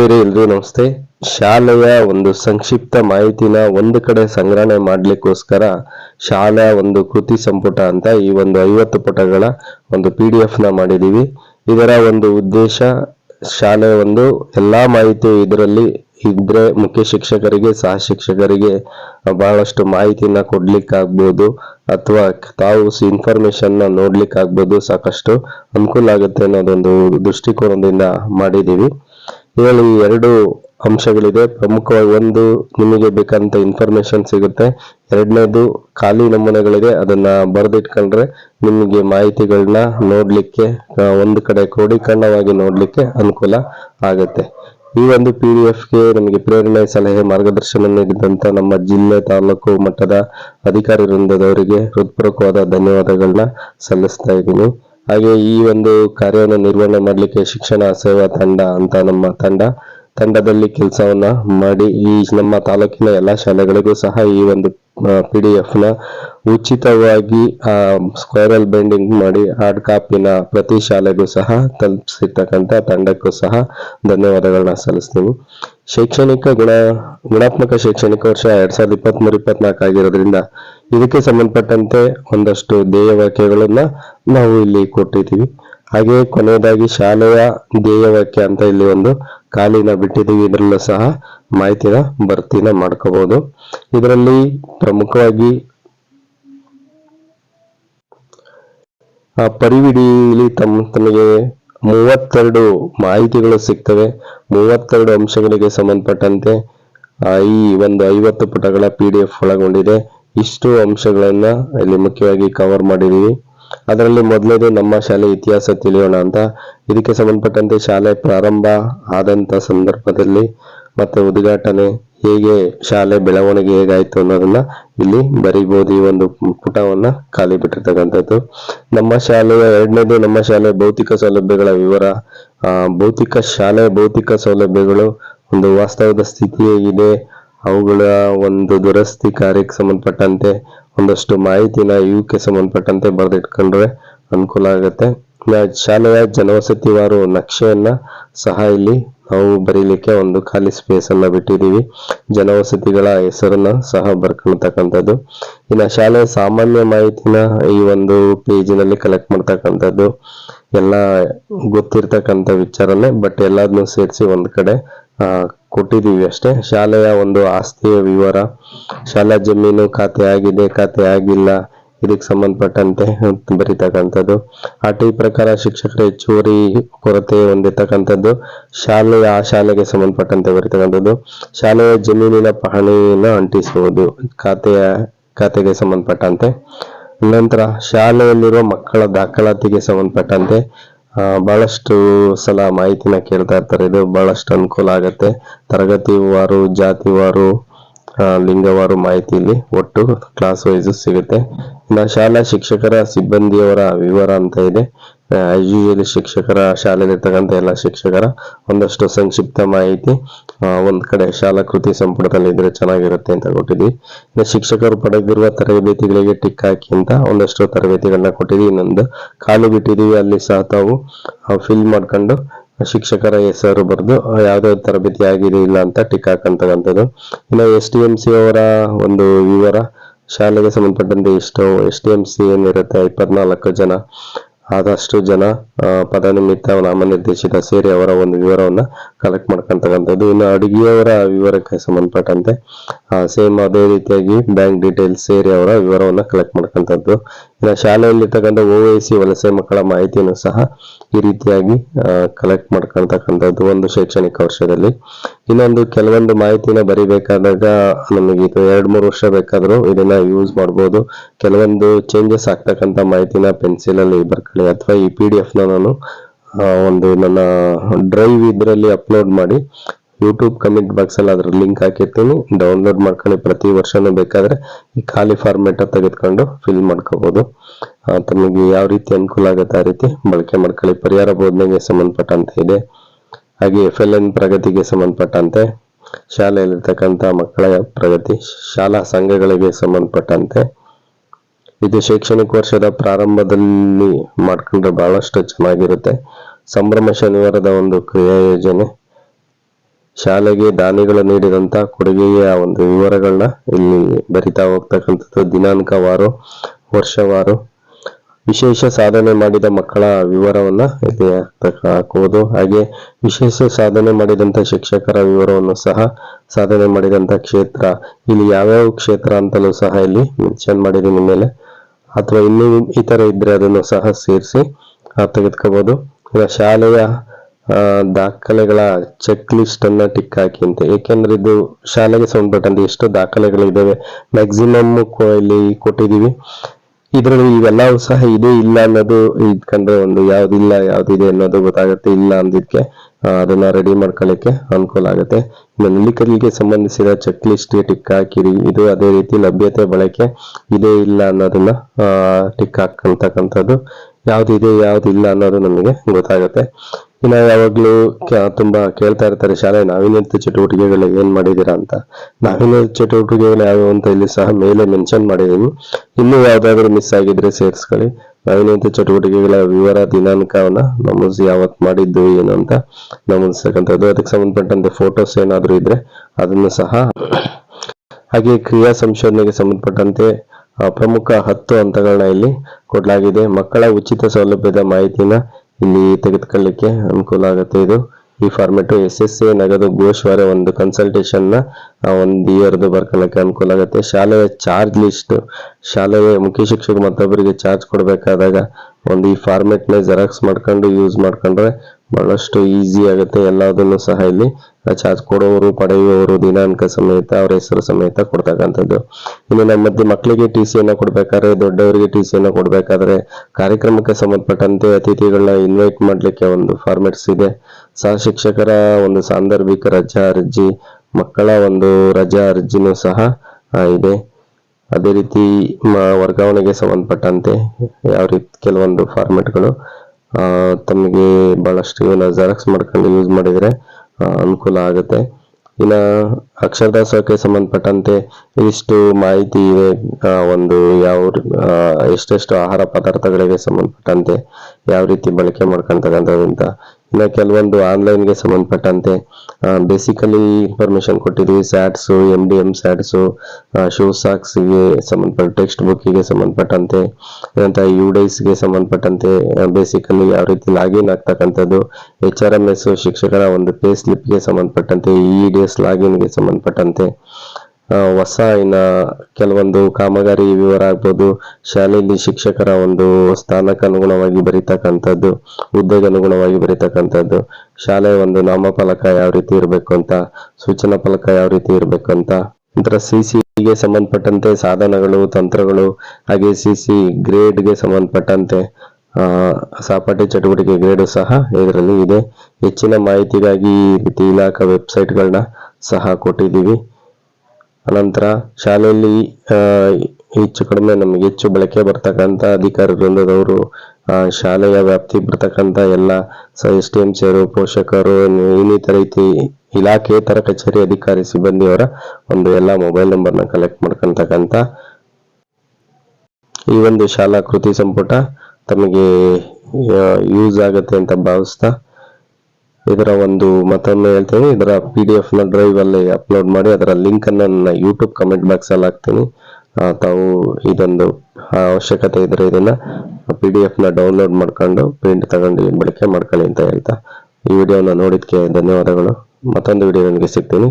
ಆತ್ಮೀಯರೇ ಎಲ್ರಿಗೂ ನಮಸ್ತೆ. ಶಾಲೆಯ ಒಂದು ಸಂಕ್ಷಿಪ್ತ ಮಾಹಿತಿನ ಒಂದು ಕಡೆ ಸಂಗ್ರಹಣೆ ಮಾಡ್ಲಿಕ್ಕೋಸ್ಕರ ಶಾಲೆಯ ಒಂದು ಕೃತಿ ಸಂಪುಟ ಅಂತ ಈ ಒಂದು ಐವತ್ತು ಪುಟಗಳ ಒಂದು ಪಿ ಡಿ ಎಫ್ನ ಮಾಡಿದ್ದೀವಿ ಇದರ ಒಂದು ಉದ್ದೇಶ ಶಾಲೆಯ ಒಂದು ಎಲ್ಲ ಮಾಹಿತಿ ಇದರಲ್ಲಿ ಇದ್ರೆ ಮುಖ್ಯ ಶಿಕ್ಷಕರಿಗೆ, ಸಹ ಶಿಕ್ಷಕರಿಗೆ ಬಹಳಷ್ಟು ಮಾಹಿತಿನ ಕೊಡ್ಲಿಕ್ಕಾಗ್ಬೋದು ಅಥವಾ ತಾವು ಇನ್ಫಾರ್ಮೇಶನ್ ನೋಡ್ಲಿಕ್ಕಾಗ್ಬೋದು ಸಾಕಷ್ಟು ಅನುಕೂಲ ಆಗುತ್ತೆ ಅನ್ನೋದೊಂದು ದೃಷ್ಟಿಕೋನದಿಂದ ಮಾಡಿದೀವಿ. ಇದರಲ್ಲಿ ಎರಡು ಅಂಶಗಳಿದೆ. ಪ್ರಮುಖವಾಗಿ ಒಂದು ನಿಮಗೆ ಬೇಕಂತ ಇನ್ಫಾರ್ಮೇಶನ್ ಸಿಗುತ್ತೆ. ಎರಡನೇದು ಖಾಲಿ ನಮೂನೆಗಳಿದೆ. ಅದನ್ನ ಬರೆದಿಟ್ಕೊಂಡ್ರೆ ನಿಮಗೆ ಮಾಹಿತಿಗಳನ್ನ ನೋಡ್ಲಿಕ್ಕೆ ಒಂದು ಕಡೆ ಕ್ರೋಢೀಕರಣವಾಗಿ ನೋಡ್ಲಿಕ್ಕೆ ಅನುಕೂಲ ಆಗುತ್ತೆ. ಈ ಒಂದು ಪಿ ಡಿ ಗೆ ನಮಗೆ ಪ್ರೇರಣೆ ಸಲಹೆ ಮಾರ್ಗದರ್ಶನ ನೀಡಿದಂತ ನಮ್ಮ ಜಿಲ್ಲೆ ತಾಲೂಕು ಮಟ್ಟದ ಅಧಿಕಾರಿ ವೃಂದದವರಿಗೆ ಹೃತ್ಪೂರ್ವಕವಾದ ಧನ್ಯವಾದಗಳನ್ನ ಸಲ್ಲಿಸ್ತಾ ಇದ್ದೀನಿ. ಹಾಗೆ ಈ ಒಂದು ಕಾರ್ಯವನ್ನು ನಿರ್ವಹಣೆ ಮಾಡಲಿಕ್ಕೆ ಶಿಕ್ಷಣ ಸೇವಾ ತಂಡ ಅಂತ ನಮ್ಮ ತಂಡ, ತಂಡದಲ್ಲಿ ಕೆಲಸವನ್ನ ಮಾಡಿ ಈ ನಮ್ಮ ತಾಲೂಕಿನ ಎಲ್ಲಾ ಶಾಲೆಗಳಿಗೂ ಸಹ ಈ ಒಂದು ಪಿ ಡಿ ಎಫ್ನ ಉಚಿತವಾಗಿ ಸ್ಕ್ವೈರಲ್ ಬೈಂಡಿಂಗ್ ಮಾಡಿ ಹಾರ್ಡ್ ಕಾಪಿನ ಪ್ರತಿ ಶಾಲೆಗೂ ಸಹ ತಲುಪಿಸಿರ್ತಕ್ಕಂಥ ತಂಡಕ್ಕೂ ಸಹ ಧನ್ಯವಾದಗಳನ್ನ ಸಲ್ಲಿಸ್ತೀವಿ. ಶೈಕ್ಷಣಿಕ ಗುಣ, ಗುಣಾತ್ಮಕ ಶೈಕ್ಷಣಿಕ ವರ್ಷ ಎರಡ್ ಸಾವಿರದ ಇಪ್ಪತ್ತ್ ಮೂರು ಇಪ್ಪತ್ನಾಲ್ಕು ಆಗಿರೋದ್ರಿಂದ ಇದಕ್ಕೆ ಸಂಬಂಧಪಟ್ಟಂತೆ ಒಂದಷ್ಟು ಧ್ಯೇಯ ವಾಕ್ಯಗಳನ್ನ ನಾವು ಇಲ್ಲಿ ಕೊಟ್ಟಿದ್ದೀವಿ. ಹಾಗೆ ಕೊನೆಯದಾಗಿ ಶಾಲೆಯ ಧ್ಯೇಯ ವಾಕ್ಯ ಅಂತ ಇಲ್ಲಿ ಒಂದು ಖಾಲಿನ ಬಿಟ್ಟಿದ್ದೀವಿ. ಇದರಲ್ಲೂ ಸಹ ಮಾಹಿತಿನ ಭರ್ತಿನ ಮಾಡ್ಕೋಬಹುದು ಇದರಲ್ಲಿ ಪ್ರಮುಖವಾಗಿ ಆ ಪರಿವಿಡಿಯಲ್ಲಿ ತಮ್ಮ ತಮಗೆ ಮೂವತ್ತೆರಡು ಮಾಹಿತಿಗಳು ಸಿಗ್ತವೆ. ಮೂವತ್ತೆರಡು ಅಂಶಗಳಿಗೆ ಸಂಬಂಧಪಟ್ಟಂತೆ ಈ ಒಂದು ಐವತ್ತು ಪುಟಗಳ ಪಿ ಡಿ ಎಫ್ ಒಳಗೊಂಡಿದೆ. ಇಷ್ಟು ಅಂಶಗಳನ್ನ ಇಲ್ಲಿ ಮುಖ್ಯವಾಗಿ ಕವರ್ ಮಾಡಿದೀವಿ. ಅದರಲ್ಲಿ ಮೊದಲನೇದು ನಮ್ಮ ಶಾಲೆ ಇತಿಹಾಸ ತಿಳಿಯೋಣ ಅಂತ. ಇದಕ್ಕೆ ಸಂಬಂಧಪಟ್ಟಂತೆ ಶಾಲೆ ಪ್ರಾರಂಭ ಆದಂತ ಸಂದರ್ಭದಲ್ಲಿ ಮತ್ತೆ ಉದ್ಘಾಟನೆ ಹೇಗೆ ಶಾಲೆ ಬೆಳವಣಿಗೆ ಹೇಗಾಯ್ತು ಅನ್ನೋದನ್ನ ಇಲ್ಲಿ ಬರಿಬಹುದು ಈ ಒಂದು ಪುಟವನ್ನ ಖಾಲಿ ಬಿಟ್ಟಿರ್ತಕ್ಕಂಥದ್ದು. ನಮ್ಮ ಶಾಲೆಯ ಎರಡನೇದು ನಮ್ಮ ಶಾಲೆ ಭೌತಿಕ ಸೌಲಭ್ಯಗಳ ವಿವರ. ಭೌತಿಕ ಶಾಲೆ ಭೌತಿಕ ಸೌಲಭ್ಯಗಳು ಒಂದು ವಾಸ್ತವದ ಸ್ಥಿತಿ ಹೇಗಿದೆ ಅವುಗಳ ಒಂದು ದುರಸ್ತಿ ಕಾರ್ಯಕ್ಕೆ ಸಂಬಂಧಪಟ್ಟಂತೆ ಒಂದಷ್ಟು ಮಾಹಿತಿನ ಇವಕ್ಕೆ ಸಂಬಂಧಪಟ್ಟಂತೆ ಬರೆದಿಟ್ಕೊಂಡ್ರೆ ಅನುಕೂಲ ಆಗುತ್ತೆ. ಶಾಲೆಯ ಜನವಸತಿವಾರು ನಕ್ಷೆಯನ್ನ ಸಹ ಇಲ್ಲಿ ನಾವು ಬರೀಲಿಕ್ಕೆ ಒಂದು ಖಾಲಿ ಸ್ಪೇಸ್ ಅನ್ನ ಬಿಟ್ಟಿದ್ದೀವಿ. ಜನವಸತಿಗಳ ಹೆಸರನ್ನ ಸಹ ಬರ್ಕೊಳ್ತಕ್ಕಂಥದ್ದು ಇನ್ನು ಶಾಲೆಯ ಸಾಮಾನ್ಯ ಮಾಹಿತಿನ ಈ ಒಂದು ಪೇಜಿನಲ್ಲಿ ಕಲೆಕ್ಟ್ ಮಾಡ್ತಕ್ಕಂಥದ್ದು. ಎಲ್ಲ ಗೊತ್ತಿರ್ತಕ್ಕಂಥ ವಿಚಾರನೇ ಬಟ್ ಎಲ್ಲದನ್ನು ಸೇರಿಸಿ ಒಂದು ಕಡೆ ಆ, ಕೊಟ್ಟಿದೀವಿ ಅಷ್ಟೇ. ಶಾಲೆಯ ಒಂದು ಆಸ್ತಿಯ ವಿವರ ಶಾಲಾ ಜಮೀನು ಖಾತೆ ಆಗಿದೆ ಖಾತೆ ಆಗಿಲ್ಲ ಇದಕ್ಕೆ ಸಂಬಂಧಪಟ್ಟಂತೆ ಬರೀತಕ್ಕಂಥದ್ದು. ಆ ಟಿ ಪ್ರಕಾರ ಶಿಕ್ಷಕರ ಹೆಚ್ಚುವರಿ ಕೊರತೆ ಹೊಂದಿರ್ತಕ್ಕಂಥದ್ದು. ಶಾಲೆಯ ಆ ಶಾಲೆಗೆ ಸಂಬಂಧಪಟ್ಟಂತೆ ಬರೀತಕ್ಕಂಥದ್ದು. ಶಾಲೆಯ ಜಮೀನಿನ ಪಹಣಿಯನ್ನು ಅಂಟಿಸುವುದು ಖಾತೆಯ ಖಾತೆಗೆ ಸಂಬಂಧಪಟ್ಟಂತೆ. ನಂತರ ಶಾಲೆಯಲ್ಲಿರುವ ಮಕ್ಕಳ ದಾಖಲಾತಿಗೆ ಸಂಬಂಧಪಟ್ಟಂತೆ. ಬಹಳಷ್ಟು ಸಲ ಮಾಹಿತಿನ ಕೇಳ್ತಾ ಇರ್ತಾರೆ. ಇದು ಬಹಳಷ್ಟು ಅನುಕೂಲ ಆಗುತ್ತೆ. ತರಗತಿವಾರು ಜಾತಿವಾರು ಲಿಂಗವಾರು ಮಾಹಿತಿ ಇಲ್ಲಿ ಒಟ್ಟು ಕ್ಲಾಸ್ ವೈಸ್ ಸಿಗುತ್ತೆ. ಇನ್ನು ಶಾಲಾ ಶಿಕ್ಷಕರ ಸಿಬ್ಬಂದಿಯವರ ವಿವರ ಅಂತ ಇದೆ. ಯೂಶಲಿ ಶಿಕ್ಷಕರ ಶಾಲೆಯಲ್ಲಿರ್ತಕ್ಕಂಥ ಎಲ್ಲ ಶಿಕ್ಷಕರ ಒಂದಷ್ಟು ಸಂಕ್ಷಿಪ್ತ ಮಾಹಿತಿ ಒಂದು ಒಂದ್ ಕಡೆ ಶಾಲಾ ಕೃತಿ ಸಂಪುಟದಲ್ಲಿ ಇದ್ರೆ ಚೆನ್ನಾಗಿರುತ್ತೆ ಅಂತ ಕೊಟ್ಟಿದ್ವಿ ಇನ್ನು ಶಿಕ್ಷಕರು ಪಡೆದಿರುವ ತರಬೇತಿಗಳಿಗೆ ಟಿಕ್ ಹಾಕಿ ಅಂತ ಒಂದಷ್ಟು ತರಬೇತಿಗಳನ್ನ ಕೊಟ್ಟಿದ್ವಿ ಇನ್ನೊಂದು ಖಾಲಿ ಬಿಟ್ಟಿದ್ದೀವಿ, ಅಲ್ಲಿ ಸಹ ತಾವು ಫಿಲ್ ಮಾಡ್ಕೊಂಡು ಶಿಕ್ಷಕರ ಹೆಸರು ಬರೆದು ಯಾವುದೇ ತರಬೇತಿ ಆಗಿದೆ ಇಲ್ಲ ಅಂತ ಟಿಕ್ ಹಾಕಂತಕ್ಕಂಥದ್ದು. ಇನ್ನು ಎಸ್ ಟಿ ಎಂ ಸಿ ಅವರ ಒಂದು ವಿವರ ಶಾಲೆಗೆ ಸಂಬಂಧಪಟ್ಟಂತೆ ಎಷ್ಟು ಎಸ್ ಟಿ ಎಂ ಸಿ ಏನಿರುತ್ತೆ ಇಪ್ಪತ್ನಾಲ್ಕು ಜನ ಆದಷ್ಟು ಜನ ಆ, ಪದನಿಮಿತ್ತ ನಾಮನಿರ್ದೇಶಿತ ಸೇರಿ ಅವರ ಒಂದು ವಿವರವನ್ನು ಕಲೆಕ್ಟ್ ಮಾಡ್ಕೊಂತಕ್ಕಂಥದ್ದು. ಇನ್ನು ಅಡುಗೆಯವರ ವಿವರಕ್ಕೆ ಸಂಬಂಧಪಟ್ಟಂತೆ ಸೇಮ್ ಅದೇ ರೀತಿಯಾಗಿ ಬ್ಯಾಂಕ್ ಡೀಟೇಲ್ಸ್ ಸೇರಿ ಅವರ ವಿವರವನ್ನು ಕಲೆಕ್ಟ್ ಮಾಡ್ಕೊಂತದ್ದು. ಇನ್ನು ಶಾಲೆಯಲ್ಲಿರ್ತಕ್ಕಂಥ ಒ ಎ ಸಿ ವಲಸೆ ಮಕ್ಕಳ ಮಾಹಿತಿಯನ್ನು ಸಹ ಈ ರೀತಿಯಾಗಿ ಕಲೆಕ್ಟ್ ಮಾಡ್ಕೊಳ್ತಕ್ಕಂಥದ್ದು ಒಂದು ಶೈಕ್ಷಣಿಕ ವರ್ಷದಲ್ಲಿ. ಇನ್ನೊಂದು, ಕೆಲವೊಂದು ಮಾಹಿತಿನ ಬರಿಬೇಕಾದಾಗ ನಮಗೆ ಇದು ಎರಡು, ಮೂರು ವರ್ಷ ಬೇಕಾದರೂ ಇದನ್ನ ಯೂಸ್ ಮಾಡ್ಬೋದು. ಕೆಲವೊಂದು ಚೇಂಜಸ್ ಆಗ್ತಕ್ಕಂಥ ಮಾಹಿತಿನ ಪೆನ್ಸಿಲ್ ಅಲ್ಲಿ ಬರ್ಕೊಳ್ಳಿ ಅಥವಾ ಈ ಪಿ ಡಿ ಎಫ್ನ ನಾನು ಒಂದು ನನ್ನ ಡ್ರೈವ್ ಇದರಲ್ಲಿ ಅಪ್ಲೋಡ್ ಮಾಡಿ ಯೂಟ್ಯೂಬ್ ಕಮೆಂಟ್ ಬಾಕ್ಸ್ ಅಲ್ಲಿ ಅದ್ರ ಲಿಂಕ್ ಹಾಕಿರ್ತೀನಿ. ಡೌನ್ಲೋಡ್ ಮಾಡ್ಕೊಳ್ಳಿ. ಪ್ರತಿ ವರ್ಷನೂ ಬೇಕಾದ್ರೆ ಈ ಖಾಲಿ ಫಾರ್ಮೆಟ್ ತೆಗೆದುಕೊಂಡು ಫಿಲ್ ಮಾಡ್ಕೋಬಹುದು ತಮಗೆ ಯಾವ ರೀತಿ ಅನುಕೂಲ ಆಗುತ್ತೆ ಆ ರೀತಿ ಬಳಕೆ ಮಾಡ್ಕೊಳ್ಳಿ. ಪರಿಹಾರ ಬೋಧನೆಗೆ ಸಂಬಂಧಪಟ್ಟಂತೆ ಇದೆ. ಹಾಗೆ ಎಫ್ ಎಲ್ ಎನ್ ಪ್ರಗತಿಗೆ ಸಂಬಂಧಪಟ್ಟಂತೆ, ಶಾಲೆಯಲ್ಲಿರ್ತಕ್ಕಂಥ ಮಕ್ಕಳ ಪ್ರಗತಿ, ಶಾಲಾ ಸಂಘಗಳಿಗೆ ಸಂಬಂಧಪಟ್ಟಂತೆ. ಇದು ಶೈಕ್ಷಣಿಕ ವರ್ಷದ ಪ್ರಾರಂಭದಲ್ಲಿ ಮಾಡ್ಕೊಂಡ್ರೆ ಬಹಳಷ್ಟು ಚೆನ್ನಾಗಿರುತ್ತೆ. ಸಂಭ್ರಮ ಶನಿವಾರದ ಒಂದು ಕ್ರಿಯಾ ಯೋಜನೆ. ಶಾಲೆಗೆ ದಾನಿಗಳು ನೀಡಿದಂತ ಕೊಡುಗೆಯ ಒಂದು ವಿವರಗಳನ್ನ ಇಲ್ಲಿ ಬರಿತಾ ಹೋಗ್ತಕ್ಕಂಥದ್ದು. ದಿನಾಂಕವಾರು ವರ್ಷವಾರು ವಿಶೇಷ ಸಾಧನೆ ಮಾಡಿದ ಮಕ್ಕಳ ವಿವರವನ್ನ ಇಲ್ಲಿ ಹಾಕುವುದು. ಹಾಗೆ ವಿಶೇಷ ಸಾಧನೆ ಮಾಡಿದಂತ ಶಿಕ್ಷಕರ ವಿವರವನ್ನು ಸಹ ಸಾಧನೆ ಮಾಡಿದಂತ ಕ್ಷೇತ್ರ. ಇಲ್ಲಿ ಯಾವ್ಯಾವ ಕ್ಷೇತ್ರ ಅಂತಲೂ ಸಹ ಇಲ್ಲಿ ಮೆನ್ಷನ್ ಮಾಡಿದ್ದೀನಿ ಮೇಲೆ. ಅಥವಾ ಇನ್ನೂ ಇತರ ಇದ್ರೆ ಅದನ್ನು ಸಹ ಸೇರಿಸಿ ತೆಗೆದುಕೋಬಹುದು ಶಾಲೆಯ ದಾಖಲೆಗಳ ಚೆಕ್ ಲಿಸ್ಟ್ ಅನ್ನ ಟಿಕ್ ಹಾಕಿ ಅಂತ. ಏಕೆಂದ್ರೆ ಇದು ಶಾಲೆಗೆ ಸಂಬಂಧಪಟ್ಟಂತೆ ಎಷ್ಟು ದಾಖಲೆಗಳಿದ್ದಾವೆ ಮ್ಯಾಕ್ಸಿಮಮ್ ಇಲ್ಲಿ ಕೊಟ್ಟಿದೀವಿ. ಇದರಲ್ಲಿ ಇವೆಲ್ಲವೂ ಸಹ ಇದೆ, ಇಲ್ಲ ಅನ್ನೋದು ಇದ್ಕಂಡ್ರೆ ಒಂದು ಯಾವ್ದಿಲ್ಲ, ಯಾವ್ದಿದೆ ಅನ್ನೋದು ಗೊತ್ತಾಗುತ್ತೆ, ಇಲ್ಲ ಅಂದಿದ್ಕೆ ಅದನ್ನ ರೆಡಿ ಮಾಡ್ಕೊಳ್ಳಿಕ್ಕೆ ಅನುಕೂಲ ಆಗುತ್ತೆ. ನಲ್ಲಿಕಲ್ಲಿಗೆ ಸಂಬಂಧಿಸಿದ ಚೆಕ್ ಲಿಸ್ಟ್ ಟಿಕ್ ಹಾಕಿರಿ. ಇದು ಅದೇ ರೀತಿ ಲಭ್ಯತೆ, ಬಳಕೆ ಇದೆ, ಇಲ್ಲ ಅನ್ನೋದನ್ನ ಟಿಕ್ ಹಾಕಂತಕ್ಕಂಥದ್ದು. ಯಾವ್ದಿದೆ, ಯಾವ್ದಿಲ್ಲ ಅನ್ನೋದು ನಮಗೆ ಗೊತ್ತಾಗುತ್ತೆ. ಇನ್ನ ಯಾವಾಗ್ಲೂ ತುಂಬಾ ಕೇಳ್ತಾ ಇರ್ತಾರೆ ಶಾಲೆ ನಾವೀನ್ಯತೆ ಚಟುವಟಿಕೆಗಳು ಏನ್ ಮಾಡಿದೀರಾ ಅಂತ. ನಾವಿನೇ ಚಟುವಟಿಕೆಗಳು ಯಾವ್ಯಾವ ಅಂತ ಇಲ್ಲಿ ಸಹ ಮೇಲೆ ಮೆನ್ಷನ್ ಮಾಡಿದೀನಿ. ಇನ್ನೂ ಯಾವ್ದಾದ್ರು ಮಿಸ್ ಆಗಿದ್ರೆ ಸೇರಿಸ್ಕೊಳ್ಳಿ. ನಾವೀನ್ಯತೆ ಚಟುವಟಿಕೆಗಳ ವಿವರ ದಿನಾಂಕವನ್ನ ನಮೂಸ್ ಯಾವತ್ ಮಾಡಿದ್ದು ಏನು ಅಂತ ನಮೂದಿಸ್ತಕ್ಕಂಥದ್ದು. ಅದಕ್ಕೆ ಸಂಬಂಧಪಟ್ಟಂತೆ ಫೋಟೋಸ್ ಏನಾದ್ರು ಇದ್ರೆ ಅದನ್ನು ಸಹ ಹಾಗೆ ಕ್ರಿಯಾ ಸಂಶೋಧನೆಗೆ ಸಂಬಂಧಪಟ್ಟಂತೆ ಪ್ರಮುಖ ಹತ್ತು ಹಂತಗಳನ್ನ ಇಲ್ಲಿ ಕೊಡಲಾಗಿದೆ. ಮಕ್ಕಳ ಉಚಿತ ಸೌಲಭ್ಯದ ಮಾಹಿತಿನ ಇಲ್ಲಿ ತೆಗೆದುಕೊಳ್ಳಿಕ್ಕೆ ಅನುಕೂಲ ಆಗುತ್ತೆ ಇದು. ಈ ಫಾರ್ಮೆಟ್ ಎಸ್ ಎಸ್ ಎ ನಗದು ಘೋಷವಾರ ಒಂದು ಕನ್ಸಲ್ಟೇಷನ್ನ ಒಂದು ಇಯರ್ದು ಬರ್ಕೊಳ್ಳೋಕ್ಕೆ ಅನುಕೂಲ ಆಗುತ್ತೆ. ಶಾಲೆಯ ಚಾರ್ಜ್ ಲಿಸ್ಟ್ ಶಾಲೆಯ ಮುಖ್ಯ ಶಿಕ್ಷಕ ಮತ್ತೊಬ್ಬರಿಗೆ ಚಾರ್ಜ್ ಕೊಡಬೇಕಾದಾಗ ಒಂದು ಈ ಫಾರ್ಮೆಟ್ನ ಜೆರಾಕ್ಸ್ ಮಾಡ್ಕೊಂಡು ಯೂಸ್ ಮಾಡ್ಕೊಂಡ್ರೆ ಬಹಳಷ್ಟು ಈಸಿ ಆಗುತ್ತೆ. ಎಲ್ಲದನ್ನು ಸಹ ಇಲ್ಲಿ ಚಾರ್ಜ್ ಕೊಡೋರು ಪಡೆಯುವವರು ದಿನಾಂಕ ಸಮೇತ, ಅವರ ಹೆಸರು ಸಮೇತ ಕೊಡ್ತಕ್ಕಂಥದ್ದು. ಇನ್ನು ನಮ್ಮ ಮಕ್ಕಳಿಗೆ ಟಿ ಸಿಯನ್ನು ಕೊಡಬೇಕಾದ್ರೆ, ದೊಡ್ಡವರಿಗೆ ಟಿ ಸಿಯನ್ನು ಕೊಡಬೇಕಾದ್ರೆ, ಕಾರ್ಯಕ್ರಮಕ್ಕೆ ಸಂಬಂಧಪಟ್ಟಂತೆ ಅತಿಥಿಗಳನ್ನ ಇನ್ವೈಟ್ ಮಾಡ್ಲಿಕ್ಕೆ ಒಂದು ಫಾರ್ಮೆಟ್ಸ್ ಇದೆ. ಸಹ ಶಿಕ್ಷಕರ ಒಂದು ಸಾಂದರ್ಭಿಕ ರಜಾ ಅರ್ಜಿ, ಮಕ್ಕಳ ಒಂದು ರಜಾ ಅರ್ಜಿನೂ ಸಹ ಇದೆ. ಅದೇ ರೀತಿ ವರ್ಗಾವಣೆಗೆ ಸಂಬಂಧಪಟ್ಟಂತೆ ಯಾವ ರೀತಿ ಕೆಲವೊಂದು ಫಾರ್ಮೆಟ್ಗಳು ತಮಗೆ ಬಹಳಷ್ಟು ಇವನ್ನ ಜೆರಾಕ್ಸ್ ಮಾಡ್ಕೊಂಡು ಯೂಸ್ ಮಾಡಿದರೆ ಅನುಕೂಲ ಆಗುತ್ತೆ. ಇನ್ನು ಅಕ್ಷರದಾಸೋಹಕ್ಕೆ ಸಂಬಂಧಪಟ್ಟಂತೆ ಇಷ್ಟು ಮಾಹಿತಿ ಇದೆ ಒಂದು ಯಾವ ಎಷ್ಟೆಷ್ಟು ಆಹಾರ ಪದಾರ್ಥಗಳಿಗೆ ಸಂಬಂಧಪಟ್ಟಂತೆ, ಯಾವ ರೀತಿ ಬಳಕೆ ಮಾಡ್ಕೊಂತಕ್ಕಂಥದ್ದು ಅಂತ ಇನ್ನ ಕೆಲವೊಂದು ಆನ್ಲೈನ್ಗೆ ಸಂಬಂಧಪಟ್ಟಂತೆ ಬೇಸಿಕಲಿ ಇನ್ಫಾರ್ಮೇಶನ್ ಕೊಟ್ಟಿದ್ದೀವಿ SATS M D M SATS shoe ಸಾಕ್ಸ್ಗೆ ಸಂಬಂಧಪಟ್ಟ ಟೆಕ್ಸ್ಟ್ ಬುಕ್ಕಿಗೆ ಸಂಬಂಧಪಟ್ಟಂತೆ, ಏನಂತ ಯುಡೈಸ್ಗೆ ಸಂಬಂಧಪಟ್ಟಂತೆ ಬೇಸಿಕಲಿ ಯಾವ ರೀತಿ ಲಾಗಿನ್ ಆಗ್ತಕ್ಕಂಥದ್ದು ಎಚ್ ಆರ್ ಎಂ ಎಸ್ ಶಿಕ್ಷಕರ ಒಂದು ಪೇ ಸ್ಲಿಪ್ಗೆ ಸಂಬಂಧಪಟ್ಟಂತೆ ಇ ಡಿ ಎಸ್ ಲಾಗಿನ್ಗೆ ಸಂಬಂಧಪಟ್ಟಂತೆ ಹೊಸ ಇನ್ನ ಕೆಲವೊಂದು ಕಾಮಗಾರಿ ವಿವರ ಆಗ್ಬೋದು ಶಾಲೆಯಲ್ಲಿ ಶಿಕ್ಷಕರ ಒಂದು ಸ್ಥಾನಕ್ಕೆ ಅನುಗುಣವಾಗಿ ಬರೀತಕ್ಕಂಥದ್ದು ಹುದ್ದೆಗೆ ಅನುಗುಣವಾಗಿ ಬರೀತಕ್ಕಂಥದ್ದು. ಶಾಲೆಯ ಒಂದು ನಾಮಫಲಕ ಯಾವ ರೀತಿ ಇರಬೇಕು ಅಂತ, ಸೂಚನಾ ಫಲಕ ಯಾವ ರೀತಿ ಇರಬೇಕು ಅಂತ. ನಂತರ ಸಿ ಗೆ ಸಂಬಂಧಪಟ್ಟಂತೆ ಸಾಧನಗಳು, ತಂತ್ರಗಳು, ಹಾಗೆ ಸಿ ಸಿ ಗ್ರೇಡ್ಗೆ ಸಂಬಂಧಪಟ್ಟಂತೆ ಸಹಪಾಠಿ ಚಟುವಟಿಕೆ ಗ್ರೇಡು ಸಹ ಇದರಲ್ಲಿ ಇದೆ. ಹೆಚ್ಚಿನ ಮಾಹಿತಿಗಾಗಿ ಈ ರೀತಿ ಇಲಾಖಾ ವೆಬ್ಸೈಟ್ಗಳನ್ನ ಸಹ ಕೊಟ್ಟಿದ್ದೀವಿ. ಅನಂತರ ಶಾಲೆಯಲ್ಲಿ ಹೆಚ್ಚು ಕಡಿಮೆ ನಮಗೆ ಹೆಚ್ಚು ಬಳಕೆ ಬರ್ತಕ್ಕಂಥ ಅಧಿಕಾರಿ ವೃಂದದವರು ಶಾಲೆಯ ವ್ಯಾಪ್ತಿ ಬರ್ತಕ್ಕಂಥ ಎಲ್ಲ ಎಸ್ ಟಿ ಎಂ ಸೇರು, ಪೋಷಕರು ಇನ್ನಿತರ ರೀತಿ ಇಲಾಖೇತರ ಕಚೇರಿ ಅಧಿಕಾರಿ, ಸಿಬ್ಬಂದಿಯವರ ಒಂದು ಎಲ್ಲ ಮೊಬೈಲ್ ನಂಬರ್ನ ಕಲೆಕ್ಟ್ ಮಾಡ್ಕೊಂತಕ್ಕಂಥ ಈ ಒಂದು ಶಾಲಾ ಕೃತಿ ಸಂಪುಟ ತಮಗೆ ಯೂಸ್ ಆಗುತ್ತೆ ಅಂತ ಭಾವಿಸ್ತಾ ಇದರ ಒಂದು ಮತ್ತೊಮ್ಮೆ ಹೇಳ್ತೀನಿ, ಇದರ ಪಿ ಡಿ ಎಫ್ನ ಡ್ರೈವ್ ಅಲ್ಲಿ ಅಪ್ಲೋಡ್ ಮಾಡಿ, ಅದರ ಲಿಂಕ್ ಅನ್ನು ನನ್ನ ಯೂಟ್ಯೂಬ್ ಕಮೆಂಟ್ ಬಾಕ್ಸ್ ಅಲ್ಲಿ ಹಾಕ್ತೀನಿ. ತಾವು ಇದೊಂದು ಅವಶ್ಯಕತೆ ಇದ್ರೆ ಇದನ್ನ ಪಿ ಡಿ ಎಫ್ನ ಡೌನ್ಲೋಡ್ ಮಾಡ್ಕೊಂಡು ಪ್ರಿಂಟ್ ತಗೊಂಡು ಬಳಕೆ ಮಾಡ್ಕೊಳ್ಳಿ ಅಂತ ಹೇಳ್ತಾ. ಈ ವಿಡಿಯೋನ ನೋಡಿದ್ಕೆ ಧನ್ಯವಾದಗಳು. ಮತ್ತೊಂದು ವಿಡಿಯೋ ನನಗೆ ಸಿಗ್ತೀನಿ.